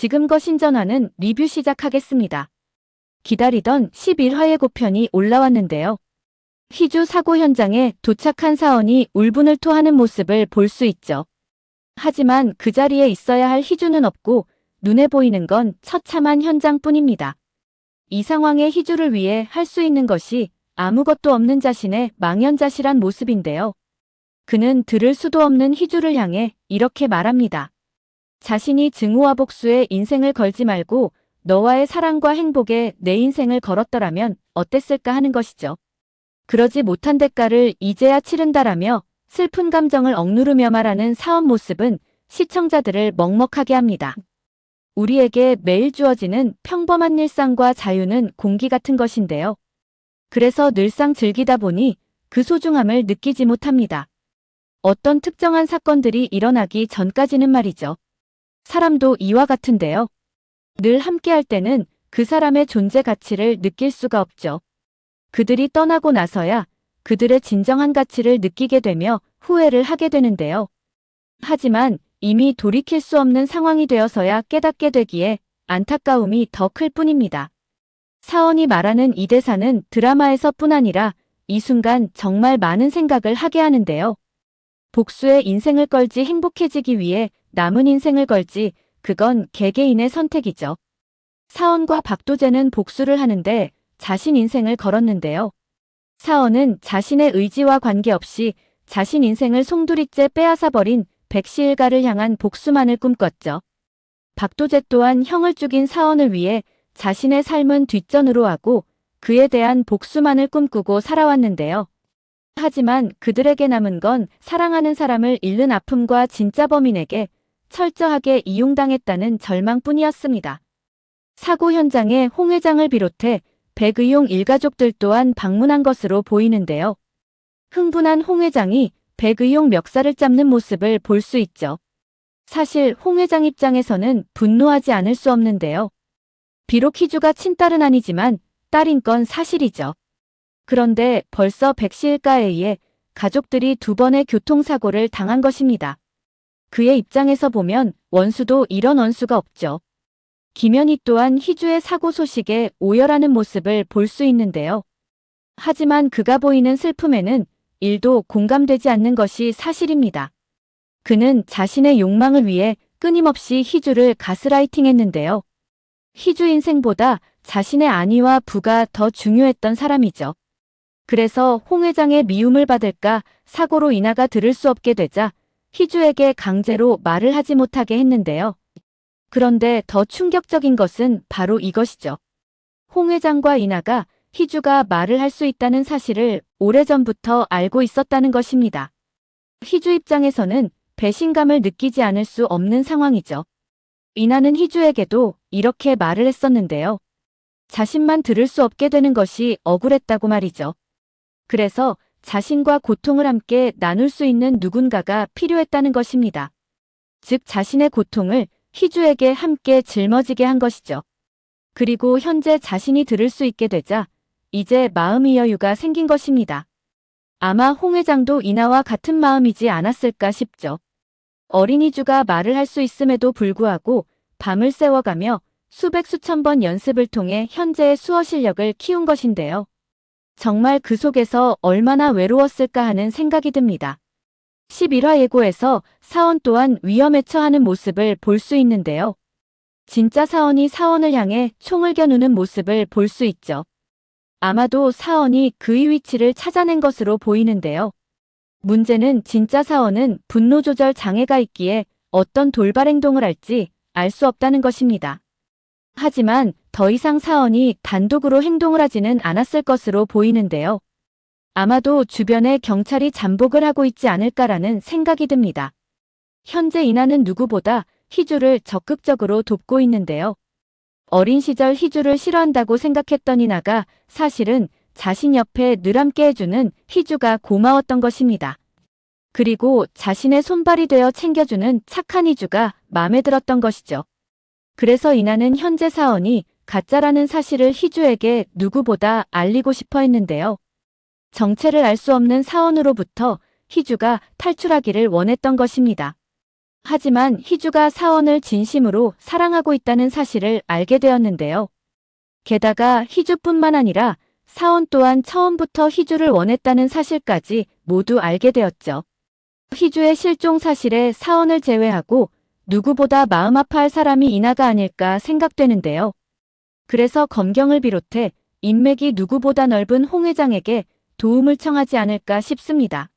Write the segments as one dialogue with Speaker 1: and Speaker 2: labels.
Speaker 1: 지금거 신전화는 리뷰 시작하겠습니다. 기다리던 11화 예고편이 올라왔는데요. 희주 사고 현장에 도착한 사원이 울분을 토하는 모습을 볼 수 있죠. 하지만 그 자리에 있어야 할 희주는 없고 눈에 보이는 건 처참한 현장뿐입니다. 이 상황에 희주를 위해 할 수 있는 것이 아무것도 없는 자신의 망연자실한 모습인데요. 그는 들을 수도 없는 희주를 향해 이렇게 말합니다. 자신이 증오와 복수에 인생을 걸지 말고 너와의 사랑과 행복에 내 인생을 걸었더라면 어땠을까 하는 것이죠. 그러지 못한 대가를 이제야 치른다라며 슬픈 감정을 억누르며 말하는 사원 모습은 시청자들을 먹먹하게 합니다. 우리에게 매일 주어지는 평범한 일상과 자유는 공기 같은 것인데요. 그래서 늘상 즐기다 보니 그 소중함을 느끼지 못합니다. 어떤 특정한 사건들이 일어나기 전까지는 말이죠. 사람도 이와 같은데요. 늘 함께할 때는 그 사람의 존재 가치를 느낄 수가 없죠. 그들이 떠나고 나서야 그들의 진정한 가치를 느끼게 되며 후회를 하게 되는데요. 하지만 이미 돌이킬 수 없는 상황이 되어서야 깨닫게 되기에 안타까움이 더 클 뿐입니다. 사원이 말하는 이 대사는 드라마에서 뿐 아니라 이 순간 정말 많은 생각을 하게 하는데요. 복수의 인생을 걸지 행복해지기 위해 남은 인생을 걸지 그건 개개인의 선택이죠. 사원과 박도재는 복수를 하는데 자신 인생을 걸었는데요. 사원은 자신의 의지와 관계없이 자신 인생을 송두리째 빼앗아버린 백시일가를 향한 복수만을 꿈꿨죠. 박도재 또한 형을 죽인 사원을 위해 자신의 삶은 뒷전으로 하고 그에 대한 복수만을 꿈꾸고 살아왔는데요. 하지만 그들에게 남은 건 사랑하는 사람을 잃는 아픔과 진짜 범인에게 철저하게 이용당했다는 절망뿐이었습니다. 사고 현장에 홍 회장을 비롯해 백의용 일가족들 또한 방문한 것으로 보이는데요. 흥분한 홍 회장이 백의용 멱살을 잡는 모습을 볼 수 있죠. 사실 홍 회장 입장에서는 분노하지 않을 수 없는데요. 비록 희주가 친딸은 아니지만 딸인 건 사실이죠. 그런데 벌써 백시일가에 의해 가족들이 두 번의 교통사고를 당한 것입니다. 그의 입장에서 보면 원수도 이런 원수가 없죠. 김연희 또한 희주의 사고 소식에 오열하는 모습을 볼 수 있는데요. 하지만 그가 보이는 슬픔에는 일도 공감되지 않는 것이 사실입니다. 그는 자신의 욕망을 위해 끊임없이 희주를 가스라이팅 했는데요. 희주 인생보다 자신의 안위와 부가 더 중요했던 사람이죠. 그래서 홍 회장의 미움을 받을까 사고로 인하가 들을 수 없게 되자 희주에게 강제로 말을 하지 못하게 했는데요. 그런데 더 충격적인 것은 바로 이것이죠. 홍 회장과 이나가 희주가 말을 할 수 있다는 사실을 오래전부터 알고 있었다는 것입니다. 희주 입장에서는 배신감을 느끼지 않을 수 없는 상황이죠. 이나는 희주에게도 이렇게 말을 했었는데요. 자신만 들을 수 없게 되는 것이 억울했다고 말이죠. 그래서 자신과 고통을 함께 나눌 수 있는 누군가가 필요했다는 것입니다. 즉 자신의 고통을 희주에게 함께 짊어지게 한 것이죠. 그리고 현재 자신이 들을 수 있게 되자 이제 마음의 여유가 생긴 것입니다. 아마 홍 회장도 이나와 같은 마음이지 않았을까 싶죠. 어린이주가 말을 할 수 있음에도 불구하고 밤을 새워가며 수백 수천 번 연습을 통해 현재의 수어 실력을 키운 것인데요. 정말 그 속에서 얼마나 외로웠을까 하는 생각이 듭니다. 11화 예고에서 사원 또한 위험에 처하는 모습을 볼 수 있는데요. 진짜 사원이 사원을 향해 총을 겨누는 모습을 볼 수 있죠. 아마도 사원이 그의 위치를 찾아낸 것으로 보이는데요. 문제는 진짜 사원은 분노 조절 장애가 있기에 어떤 돌발 행동을 할지 알 수 없다는 것입니다. 하지만 더 이상 사원이 단독으로 행동을 하지는 않았을 것으로 보이는데요. 아마도 주변에 경찰이 잠복을 하고 있지 않을까라는 생각이 듭니다. 현재 이나는 누구보다 희주를 적극적으로 돕고 있는데요. 어린 시절 희주를 싫어한다고 생각했던 이나가 사실은 자신 옆에 늘 함께 해주는 희주가 고마웠던 것입니다. 그리고 자신의 손발이 되어 챙겨주는 착한 희주가 마음에 들었던 것이죠. 그래서 이나는 현재 사원이 가짜라는 사실을 희주에게 누구보다 알리고 싶어 했는데요. 정체를 알 수 없는 사원으로부터 희주가 탈출하기를 원했던 것입니다. 하지만 희주가 사원을 진심으로 사랑하고 있다는 사실을 알게 되었는데요. 게다가 희주뿐만 아니라 사원 또한 처음부터 희주를 원했다는 사실까지 모두 알게 되었죠. 희주의 실종 사실에 사원을 제외하고 누구보다 마음 아파할 사람이 이나가 아닐까 생각되는데요. 그래서 검경을 비롯해 인맥이 누구보다 넓은 홍 회장에게 도움을 청하지 않을까 싶습니다.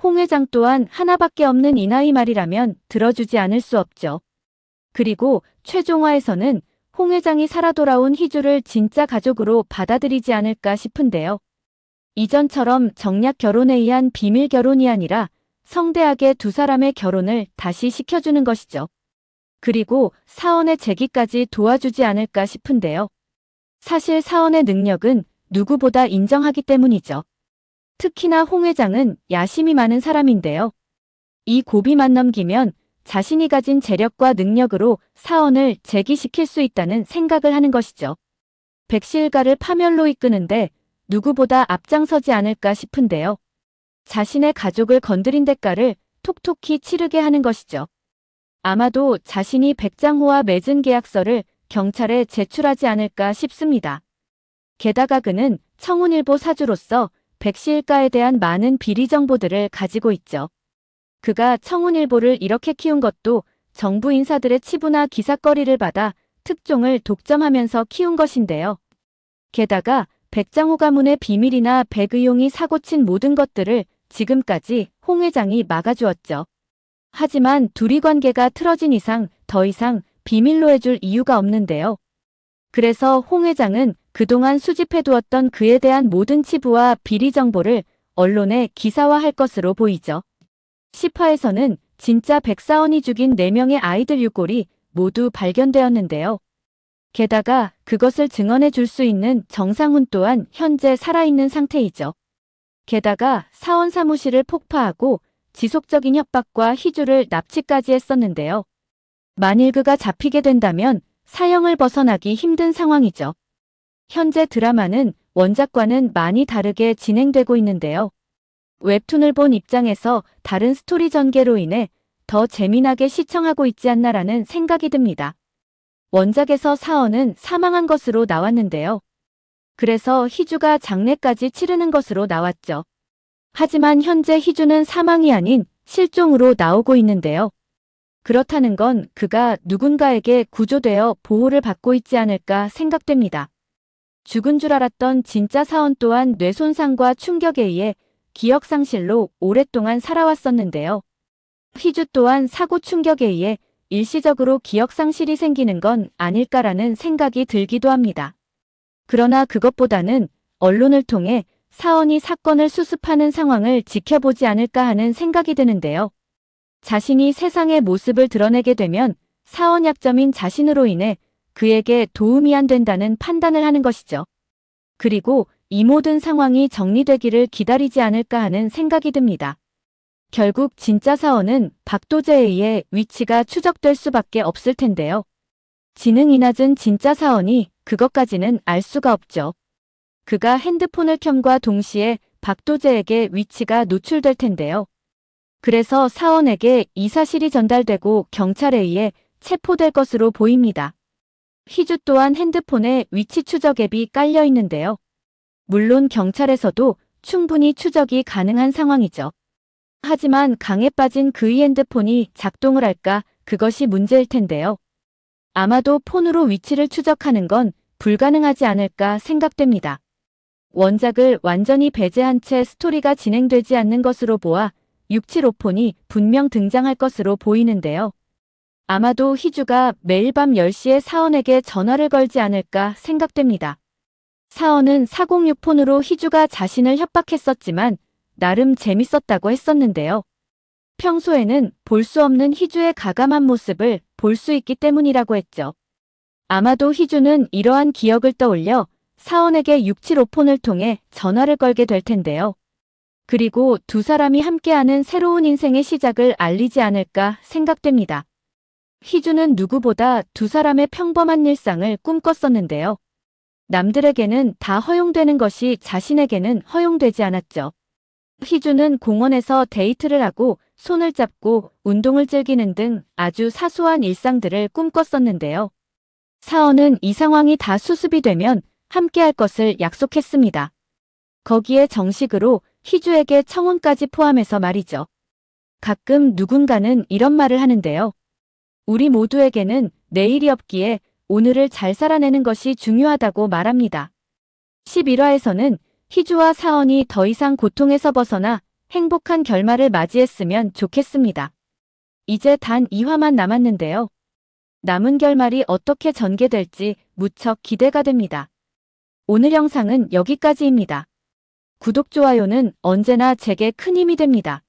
Speaker 1: 홍 회장 또한 하나밖에 없는 이 나이 말이라면 들어주지 않을 수 없죠. 그리고 최종화에서는 홍 회장이 살아 돌아온 희주를 진짜 가족으로 받아들이지 않을까 싶은데요. 이전처럼 정략 결혼에 의한 비밀 결혼이 아니라 성대하게 두 사람의 결혼을 다시 시켜주는 것이죠. 그리고 사원의 재기까지 도와주지 않을까 싶은데요. 사실 사원의 능력은 누구보다 인정하기 때문이죠. 특히나 홍 회장은 야심이 많은 사람인데요. 이 고비만 넘기면 자신이 가진 재력과 능력으로 사원을 재기시킬 수 있다는 생각을 하는 것이죠. 백시일가를 파멸로 이끄는데 누구보다 앞장서지 않을까 싶은데요. 자신의 가족을 건드린 대가를 톡톡히 치르게 하는 것이죠. 아마도 자신이 백장호와 맺은 계약서를 경찰에 제출하지 않을까 싶습니다. 게다가 그는 청운일보 사주로서 백시일가에 대한 많은 비리 정보들을 가지고 있죠. 그가 청운일보를 이렇게 키운 것도 정부 인사들의 치부나 기사거리를 받아 특종을 독점하면서 키운 것인데요. 게다가 백장호 가문의 비밀이나 백의용이 사고친 모든 것들을 지금까지 홍 회장이 막아주었죠. 하지만 둘이 관계가 틀어진 이상 더 이상 비밀로 해줄 이유가 없는데요. 그래서 홍 회장은 그동안 수집해두었던 그에 대한 모든 치부와 비리 정보를 언론에 기사화할 것으로 보이죠. 10화에서는 진짜 백사원이 죽인 4명의 아이들 유골이 모두 발견되었는데요. 게다가 그것을 증언해 줄 수 있는 정상훈 또한 현재 살아있는 상태이죠. 게다가 사원 사무실을 폭파하고 지속적인 협박과 희주를 납치까지 했었는데요. 만일 그가 잡히게 된다면 사형을 벗어나기 힘든 상황이죠. 현재 드라마는 원작과는 많이 다르게 진행되고 있는데요. 웹툰을 본 입장에서 다른 스토리 전개로 인해 더 재미나게 시청하고 있지 않나라는 생각이 듭니다. 원작에서 사원은 사망한 것으로 나왔는데요. 그래서 희주가 장례까지 치르는 것으로 나왔죠. 하지만 현재 희주는 사망이 아닌 실종으로 나오고 있는데요. 그렇다는 건 그가 누군가에게 구조되어 보호를 받고 있지 않을까 생각됩니다. 죽은 줄 알았던 진짜 사원 또한 뇌손상과 충격에 의해 기억상실로 오랫동안 살아왔었는데요. 희주 또한 사고 충격에 의해 일시적으로 기억상실이 생기는 건 아닐까라는 생각이 들기도 합니다. 그러나 그것보다는 언론을 통해 사원이 사건을 수습하는 상황을 지켜보지 않을까 하는 생각이 드는데요. 자신이 세상의 모습을 드러내게 되면 사원 약점인 자신으로 인해 그에게 도움이 안 된다는 판단을 하는 것이죠. 그리고 이 모든 상황이 정리되기를 기다리지 않을까 하는 생각이 듭니다. 결국 진짜 사원은 박도재에 의해 위치가 추적될 수밖에 없을 텐데요. 지능이 낮은 진짜 사원이 그것까지는 알 수가 없죠. 그가 핸드폰을 켬과 동시에 박도재에게 위치가 노출될 텐데요. 그래서 사원에게 이 사실이 전달되고 경찰에 의해 체포될 것으로 보입니다. 희주 또한 핸드폰에 위치 추적 앱이 깔려 있는데요. 물론 경찰에서도 충분히 추적이 가능한 상황이죠. 하지만 강에 빠진 그의 핸드폰이 작동을 할까 그것이 문제일 텐데요. 아마도 폰으로 위치를 추적하는 건 불가능하지 않을까 생각됩니다. 원작을 완전히 배제한 채 스토리가 진행되지 않는 것으로 보아 675폰이 분명 등장할 것으로 보이는데요. 아마도 희주가 매일 밤 10시에 사원에게 전화를 걸지 않을까 생각됩니다. 사원은 406폰으로 희주가 자신을 협박했었지만 나름 재밌었다고 했었는데요. 평소에는 볼 수 없는 희주의 가감한 모습을 볼 수 있기 때문이라고 했죠. 아마도 희주는 이러한 기억을 떠올려 사원에게 675폰을 통해 전화를 걸게 될 텐데요. 그리고 두 사람이 함께하는 새로운 인생의 시작을 알리지 않을까 생각됩니다. 희주는 누구보다 두 사람의 평범한 일상을 꿈꿨었는데요. 남들에게는 다 허용되는 것이 자신에게는 허용되지 않았죠. 희주는 공원에서 데이트를 하고 손을 잡고 운동을 즐기는 등 아주 사소한 일상들을 꿈꿨었는데요. 사원은 이 상황이 다 수습이 되면 함께 할 것을 약속했습니다. 거기에 정식으로 희주에게 청혼까지 포함해서 말이죠. 가끔 누군가는 이런 말을 하는데요. 우리 모두에게는 내일이 없기에 오늘을 잘 살아내는 것이 중요하다고 말합니다. 11화에서는 희주와 사원이 더 이상 고통에서 벗어나 행복한 결말을 맞이했으면 좋겠습니다. 이제 단 2화만 남았는데요. 남은 결말이 어떻게 전개될지 무척 기대가 됩니다. 오늘 영상은 여기까지입니다. 구독, 좋아요는 언제나 제게 큰 힘이 됩니다.